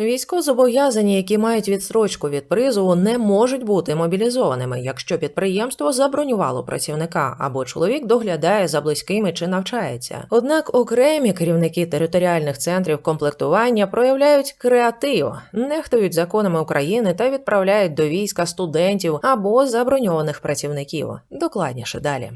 Військовозобов'язані, які мають відстрочку від призову, не можуть бути мобілізованими, якщо підприємство забронювало працівника або чоловік доглядає за близькими чи навчається. Однак окремі керівники територіальних центрів комплектування проявляють креатив, нехтують законами України та відправляють до війська студентів або заброньованих працівників. Докладніше далі.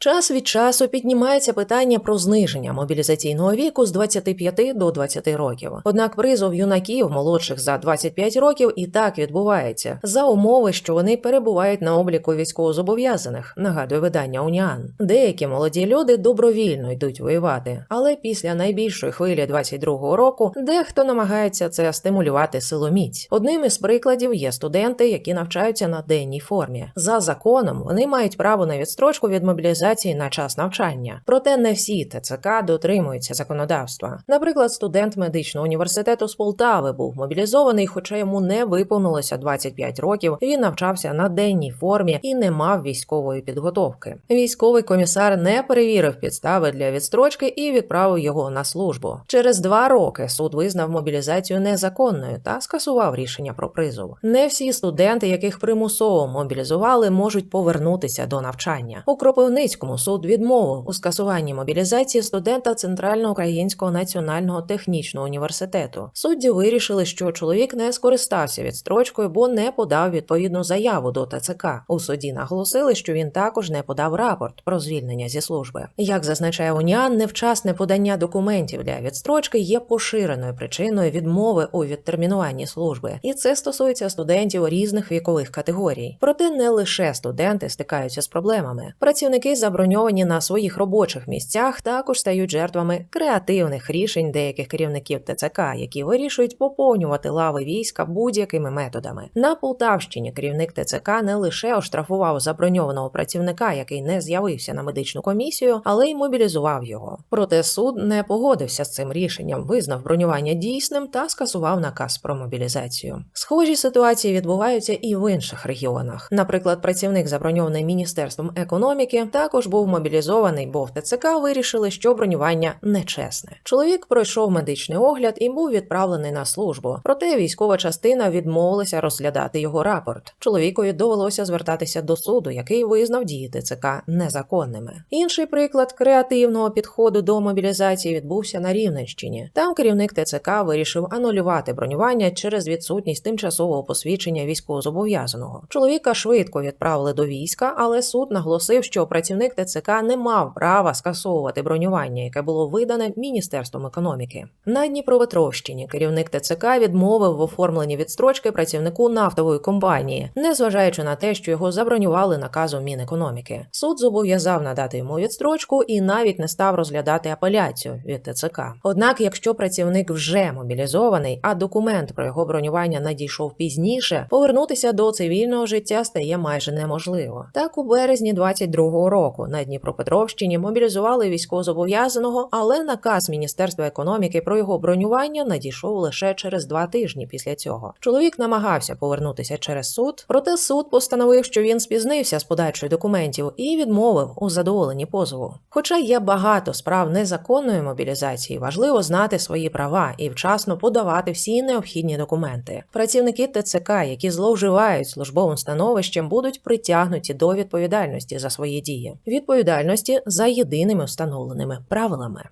Час від часу піднімається питання про зниження мобілізаційного віку з 25 до 20 років. Однак призов юнаків молодших за 25 років і так відбувається за умови, що вони перебувають на обліку військовозобов'язаних. Нагадує видання Уніан. Деякі молоді люди добровільно йдуть воювати, але після найбільшої хвилі 22-го року дехто намагається це стимулювати силоміць. Одним із прикладів є студенти, які навчаються на денній формі. За законом вони мають право на відстрочку від мобілізації на час навчання. Проте не всі ТЦК дотримуються законодавства. Наприклад, студент медичного університету з Полтави був мобілізований, хоча йому не виповнилося 25 років. Він навчався на денній формі і не мав військової підготовки. Військовий комісар не перевірив підстави для відстрочки і відправив його на службу. Через два роки суд визнав мобілізацію незаконною та скасував рішення про призов. Не всі студенти, яких примусово мобілізували, можуть повернутися до навчання. У Кропивницькому суд відмовив у скасуванні мобілізації студента Центральноукраїнського національного технічного університету. Судді вирішили, що чоловік не скористався відстрочкою, бо не подав відповідну заяву до ТЦК. У суді наголосили, що він також не подав рапорт про звільнення зі служби. Як зазначає Уніан, невчасне подання документів для відстрочки є поширеною причиною відмови у відтермінуванні служби, і це стосується студентів різних вікових категорій. Проте не лише студенти стикаються з проблемами. Працівники заброньовані на своїх робочих місцях також стають жертвами креативних рішень деяких керівників ТЦК, які вирішують поповнювати лави війська будь-якими методами. На Полтавщині керівник ТЦК не лише оштрафував заброньованого працівника, який не з'явився на медичну комісію, але й мобілізував його. Проте суд не погодився з цим рішенням, визнав бронювання дійсним та скасував наказ про мобілізацію. Схожі ситуації відбуваються і в інших регіонах. Наприклад, працівник заброньований міністерством економіки також був мобілізований, бо в ТЦК вирішили, що бронювання нечесне. Чоловік пройшов медичний огляд і був відправлений на службу. Проте військова частина відмовилася розглядати його рапорт. Чоловікові довелося звертатися до суду, який визнав дії ТЦК незаконними. Інший приклад креативного підходу до мобілізації відбувся на Рівненщині. Там керівник ТЦК вирішив анулювати бронювання через відсутність тимчасового посвідчення військовозобов'язаного. Чоловіка швидко відправили до війська, але суд наголосив, що працівник ТЦК не мав права скасовувати бронювання, яке було видане Міністерством економіки. На Дніпропетровщині керівник ТЦК відмовив в оформленні відстрочки працівнику нафтової компанії, незважаючи на те, що його забронювали наказом Мінекономіки. Суд зобов'язав надати йому відстрочку і навіть не став розглядати апеляцію від ТЦК. Однак, якщо працівник вже мобілізований, а документ про його бронювання надійшов пізніше, повернутися до цивільного життя стає майже неможливо. Так у березні 22-го року на Дніпропетровщині мобілізували військовозобов'язаного, але наказ Міністерства економіки про його бронювання надійшов лише через два тижні після цього. Чоловік намагався повернутися через суд, проте суд постановив, що він спізнився з подачою документів і відмовив у задоволенні позову. Хоча є багато справ незаконної мобілізації, важливо знати свої права і вчасно подавати всі необхідні документи. Працівники ТЦК, які зловживають службовим становищем, будуть притягнуті до відповідальності за свої дії, відповідальності за єдиними встановленими правилами.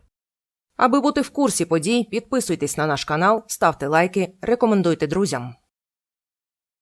Аби бути в курсі подій, підписуйтесь на наш канал, ставте лайки, рекомендуйте друзям.